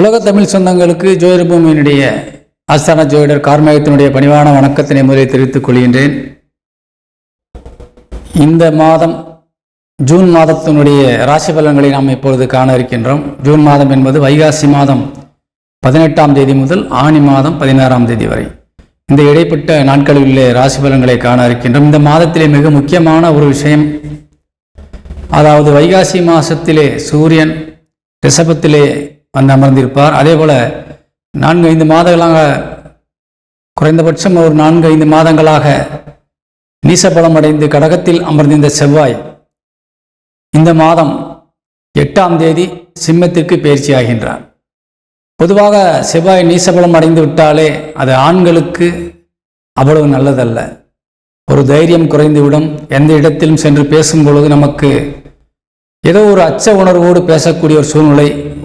உலக தமிழ் சொந்தங்களுக்கு ஜோதிட பூமியினுடைய ஆஸ்தான ஜோதிடர் கார்மேகத்தினுடைய பணிவான வணக்கத்தினை முதலில் தெரிவித்துக் கொள்கின்றேன். இந்த மாதம் ஜூன் மாதத்தினுடைய ராசி பலன்களை நாம் இப்பொழுது காண இருக்கின்றோம். ஜூன் மாதம் என்பது வைகாசி மாதம் பதினெட்டாம் தேதி முதல் ஆணி மாதம் பதினாறாம் தேதி வரை. இந்த இடைப்பட்ட நாட்களில் உள்ள ராசி பலன்களை காண இருக்கின்றோம். இந்த மாதத்திலே மிக முக்கியமான ஒரு விஷயம் அதாவது வைகாசி மாதத்திலே சூரியன் ரிஷபத்திலே வந்து அமர்ந்திருப்பார். அதே போல் நான்கு ஐந்து மாதங்களாக குறைந்தபட்சம் ஒரு நான்கு ஐந்து மாதங்களாக நீசபலம் அடைந்து கடகத்தில் அமர்ந்திருந்த செவ்வாய் இந்த மாதம் எட்டாம் தேதி சிம்மத்திற்கு பயிற்சியாகின்றார் பொதுவாக செவ்வாய் நீசபலம் அடைந்து விட்டாலே அது ஆண்களுக்கு அவ்வளவு நல்லதல்ல. ஒரு தைரியம் குறைந்துவிடும் எந்த இடத்திலும் சென்று பேசும் பொழுது நமக்கு ஏதோ ஒரு அச்ச உணர்வோடு பேசக்கூடிய ஒரு சூழ்நிலை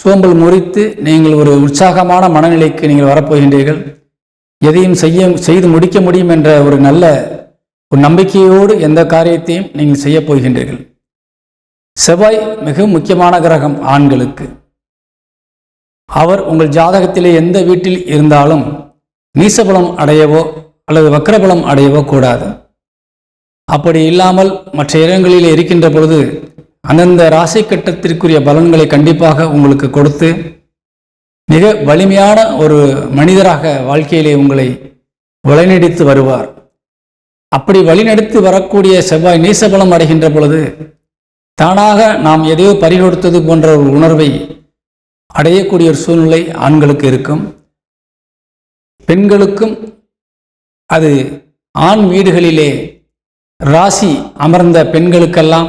சோம்பல் முறித்து நீங்கள் ஒரு உற்சாகமான மனநிலைக்கு நீங்கள் வரப்போகின்றீர்கள். எதையும் செய்ய செய்து முடிக்க முடியும் என்ற ஒரு நல்ல ஒரு நம்பிக்கையோடு எந்த காரியத்தையும் நீங்கள் செய்யப் போகின்றீர்கள். செவ்வாய் மிக முக்கியமான கிரகம் ஆண்களுக்கு. அவர் உங்கள் ஜாதகத்திலே எந்த வீட்டில் இருந்தாலும் நீசபலம் அடையவோ அல்லது வக்கரபலம் அடையவோ கூடாது. அப்படி இல்லாமல் மற்ற இடங்களில் இருக்கின்ற பொழுது அந்தந்த ராசி கட்டத்திற்குரிய பலன்களை கண்டிப்பாக உங்களுக்கு கொடுத்து மிக வலிமையான ஒரு மனிதராக வாழ்க்கையிலே உங்களை வழிநடித்து வருவார். அப்படி வழிநடித்து வரக்கூடிய செவ்வாய் நீசபலம் அடைகின்ற பொழுது தானாக நாம் எதையோ பறிகொடுத்தது போன்ற ஒரு உணர்வை அடையக்கூடிய ஒரு சூழ்நிலை ஆண்களுக்கு இருக்கும். பெண்களுக்கும் அது ஆண் வீடுகளிலே ராசி அமர்ந்த பெண்களுக்கெல்லாம்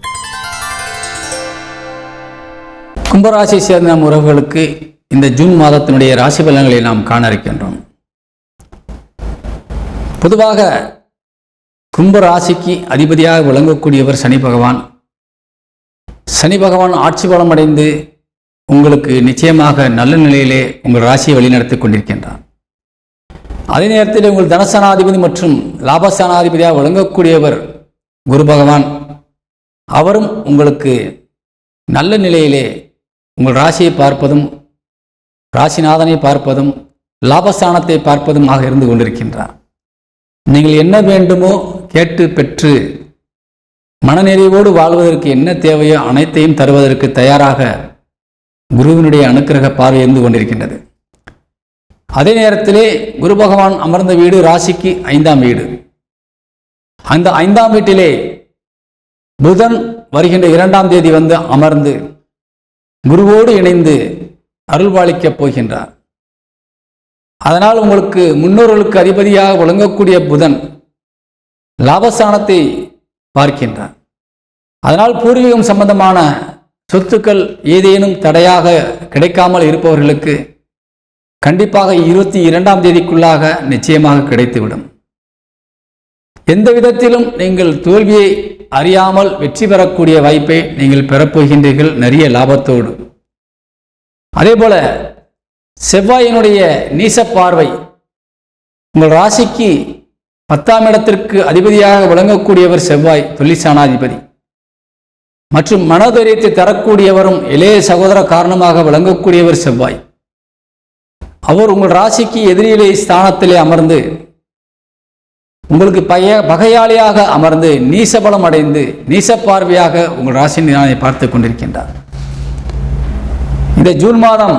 கும்பராசி சேர்ந்த நம் உறவுகளுக்கு இந்த ஜூன் மாதத்தினுடைய ராசி பலன்களை நாம் காண இருக்கின்றோம் பொதுவாக கும்ப ராசிக்கு அதிபதியாக விளங்கக்கூடியவர் சனி பகவான். சனி பகவான் ஆட்சி பலம் அடைந்து உங்களுக்கு நிச்சயமாக நல்ல நிலையிலே உங்கள் ராசியை வழிநடத்தி கொண்டிருக்கின்றார். அதே நேரத்தில் உங்கள் தனசனாதிபதி மற்றும் லாபஸ்தானாதிபதியாக விளங்கக்கூடியவர் குரு பகவான். அவரும் உங்களுக்கு நல்ல நிலையிலே உங்கள் ராசியை பார்ப்பதும் ராசிநாதனை பார்ப்பதும் லாபஸ்தானத்தை பார்ப்பதுமாக இருந்து கொண்டிருக்கின்றார். நீங்கள் என்ன வேண்டுமோ கேட்டு பெற்று மனநிறைவோடு வாழ்வதற்கு என்ன தேவையோ அனைத்தையும் தருவதற்கு தயாராக குருவினுடைய அனுக்கிரக பார்வை இருந்து கொண்டிருக்கின்றது. அதே நேரத்திலே குரு பகவான் அமர்ந்த வீடு ராசிக்கு ஐந்தாம் வீடு. அந்த ஐந்தாம் வீட்டிலே புதன் வருகின்ற இரண்டாம் தேதி வந்து அமர்ந்து குருவோடு இணைந்து அருள்பாலிக்கப் போகின்றார். அதனால் உங்களுக்கு முன்னோர்களுக்கு அதிபதியாக விளங்கக்கூடிய புதன் லாபஸ்தானத்தை பார்க்கின்றார். அதனால் பூர்வீகம் சம்பந்தமான சொத்துக்கள் ஏதேனும் தடையாக கிடைக்காமல் இருப்பவர்களுக்கு கண்டிப்பாக இருபத்தி இரண்டாம் தேதிக்குள்ளாக நிச்சயமாக கிடைத்துவிடும். எந்த விதத்திலும் நீங்கள் தோல்வியை அறியாமல் வெற்றி பெறக்கூடிய வாய்ப்பை நீங்கள் பெறப்போகின்றீர்கள் நிறைய லாபத்தோடு. அதே போல செவ்வாயினுடைய நீச பார்வை உங்கள் ராசிக்கு பத்தாம் இடத்திற்கு அதிபதியாக விளங்கக்கூடியவர் செவ்வாய் தொழிற்சானாதிபதி மற்றும் மனதைரியத்தை தரக்கூடியவரும் இளைய சகோதர காரணமாக விளங்கக்கூடியவர் செவ்வாய். அவர் உங்கள் ராசிக்கு எதிரிலே ஸ்தானத்திலே அமர்ந்து உங்களுக்கு பய பகையாளியாக அமர்ந்து நீசபலம் அடைந்து நீச பார்வையாக உங்கள் ராசினை பார்த்து கொண்டிருக்கின்றார். இந்த ஜூன் மாதம்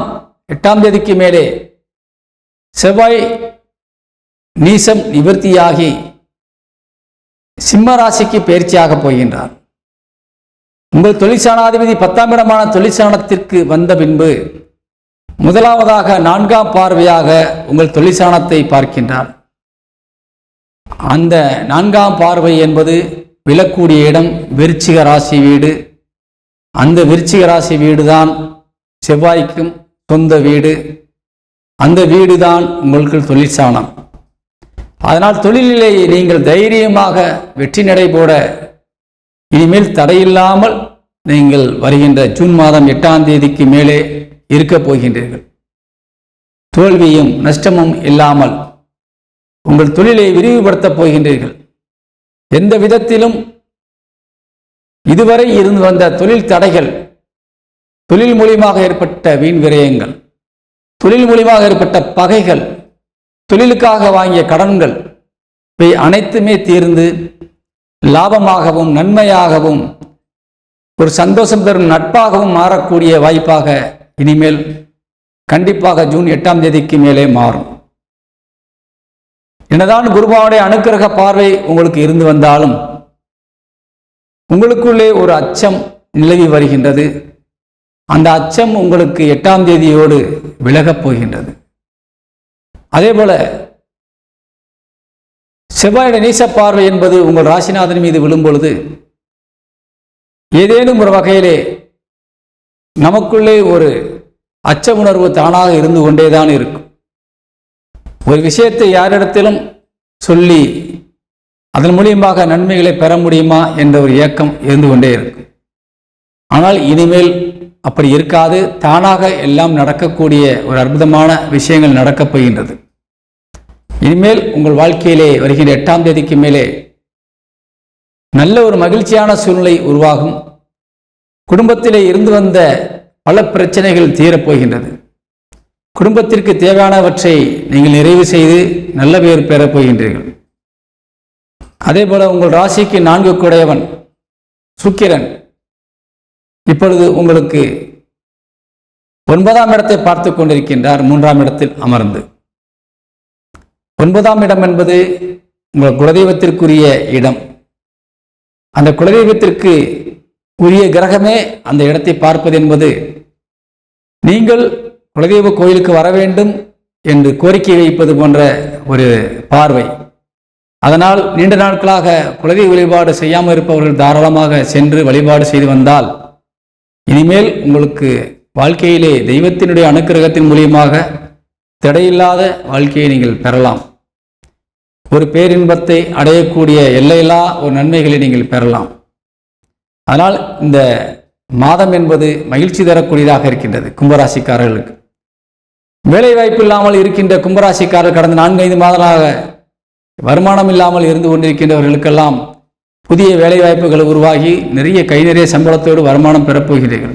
எட்டாம் தேதிக்கு மேலே செவ்வாய் நீசம் நிவர்த்தியாகி சிம்ம ராசிக்கு பயிற்சியாக போகின்றார். உங்கள் தொழிற்சாணாதிபதி பத்தாம் இடமான தொழிற்சானத்திற்கு வந்த பின்பு முதலாவதாக நான்காம் பார்வையாக உங்கள் தொழிற்சானத்தை பார்க்கின்றார். அந்த நான்காம் பார்வை என்பது விழக்கூடிய இடம் விருச்சிக ராசி வீடு. அந்த விருச்சிக ராசி வீடு தான் செவ்வாய்க்கும் சொந்த வீடு. அந்த வீடு தான் உங்களுக்கு தொழிற்சானம் அதனால் தொழிலிலே நீங்கள் தைரியமாக வெற்றி நடை போட இனிமேல் தடையில்லாமல் நீங்கள் வருகின்ற ஜூன் மாதம் எட்டாம் தேதிக்கு மேலே இருக்கப் போகின்றீர்கள். தோல்வியும் நஷ்டமும் இல்லாமல் உங்கள் தொழிலை விரிவுபடுத்தப் போகின்றீர்கள். எந்த விதத்திலும் இதுவரை இருந்து வந்த தொழில் தடைகள் தொழில் மூலியமாக ஏற்பட்ட வீண் விரயங்கள் தொழில் மூலியமாக ஏற்பட்ட பகைகள் தொழிலுக்காக வாங்கிய கடன்கள் இவை அனைத்துமே தீர்ந்து லாபமாகவும் நன்மையாகவும் ஒரு சந்தோஷம் தரும் நட்பாகவும் மாறக்கூடிய வாய்ப்பாக இனிமேல் கண்டிப்பாக ஜூன் எட்டாம் தேதிக்கு மேலே மாறும். என்னதான் குருபாவுடைய அனுக்கிரக பார்வை உங்களுக்கு இருந்து வந்தாலும் உங்களுக்குள்ளே ஒரு அச்சம் நிலவி வருகின்றது. அந்த அச்சம் உங்களுக்கு எட்டாம் தேதியோடு விலகப் போகின்றது. அதே போல செவ்வாயுடைய நீச பார்வை என்பது உங்கள் ராசிநாதன் மீது விழும்பொழுது ஏதேனும் ஒரு வகையிலே நமக்குள்ளே ஒரு அச்ச உணர்வு தானாக இருந்து கொண்டேதான் இருக்கும். ஒரு விஷயத்தை யாரிடத்திலும் சொல்லி அதன் மூலியமாக நன்மைகளை பெற முடியுமா என்ற ஒரு இயக்கம் இருந்து கொண்டே இருக்கும் ஆனால் இனிமேல் அப்படி இருக்காது. தானாக எல்லாம் நடக்கக்கூடிய ஒரு அற்புதமான விஷயங்கள் நடக்கப் போகின்றது. இனிமேல் உங்கள் வாழ்க்கையிலே வருகின்ற எட்டாம் தேதிக்கு மேலே நல்ல ஒரு மகிழ்ச்சியான சூழ்நிலை உருவாகும். குடும்பத்திலே இருந்து வந்த பல பிரச்சனைகள் தீரப்போகின்றது குடும்பத்திற்கு தேவையானவற்றை நீங்கள் நிறைவு செய்து நல்ல பேர் பெறப் போகின்றீர்கள். அதே போல உங்கள் ராசிக்கு நான்கு குடையவன் சுக்கிரன். இப்பொழுது உங்களுக்கு ஒன்பதாம் இடத்தை பார்த்து கொண்டிருக்கின்றார் மூன்றாம் இடத்தில் அமர்ந்து. ஒன்பதாம் இடம் என்பது உங்கள் குலதெய்வத்திற்குரிய இடம். அந்த குலதெய்வத்திற்கு உரிய கிரகமே அந்த இடத்தை பார்ப்பது என்பது நீங்கள் குலதெய்வ கோயிலுக்கு வர வேண்டும் என்று கோரிக்கை வைப்பது போன்ற ஒரு பார்வை. அதனால் நீண்ட நாட்களாக குலதெய்வ வழிபாடு செய்யாமல் இருப்பவர்கள் தாராளமாக சென்று வழிபாடு செய்து வந்தால் இனிமேல் உங்களுக்கு வாழ்க்கையிலே தெய்வத்தினுடைய அனுக்கிரகத்தின் மூலியமாக தடையில்லாத வாழ்க்கையை நீங்கள் பெறலாம். ஒரு பேரின்பத்தை அடையக்கூடிய எல்லையில்லா ஒரு நன்மைகளை நீங்கள் பெறலாம். அதனால் இந்த மாதம் என்பது மகிழ்ச்சி தரக்கூடியதாக இருக்கின்றது கும்பராசிக்காரர்களுக்கு. வேலைவாய்ப்பு இல்லாமல் இருக்கின்ற கும்பராசிக்காரர் கடந்த நான்கைந்து மாதங்களாக வருமானம் இல்லாமல் இருந்து கொண்டிருக்கின்றவர்களுக்கெல்லாம் புதிய வேலைவாய்ப்புகள் உருவாகி நிறைய கை நிறைய சம்பளத்தோடு வருமானம் பெறப்போகிறீர்கள்.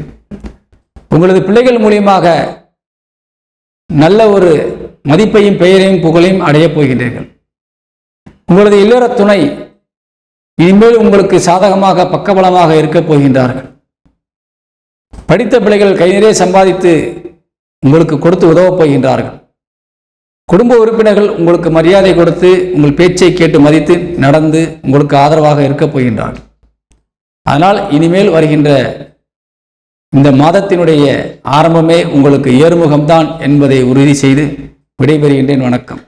உங்களது பிள்ளைகள் மூலியமாக நல்ல ஒரு மதிப்பையும் பெயரையும் புகழையும் அடையப் போகின்றீர்கள். உங்களது இல்லற துணை இனிமேல் உங்களுக்கு சாதகமாக பக்கபலமாக இருக்கப் போகின்றார்கள். படித்த பிள்ளைகள் கை நிறைய சம்பாதித்து உங்களுக்கு கொடுத்து உதவப் போகின்றார்கள். குடும்ப உறுப்பினர்கள் உங்களுக்கு மரியாதை கொடுத்து உங்கள் பேச்சை கேட்டு மதித்து நடந்து உங்களுக்கு ஆதரவாக இருக்கப் போகின்றார்கள். அதனால் இனிமேல் வருகின்ற இந்த மாதத்தினுடைய ஆரம்பமே உங்களுக்கு ஏறுமுகம்தான் என்பதை உறுதி செய்து விடைபெறுகின்றேன். வணக்கம்.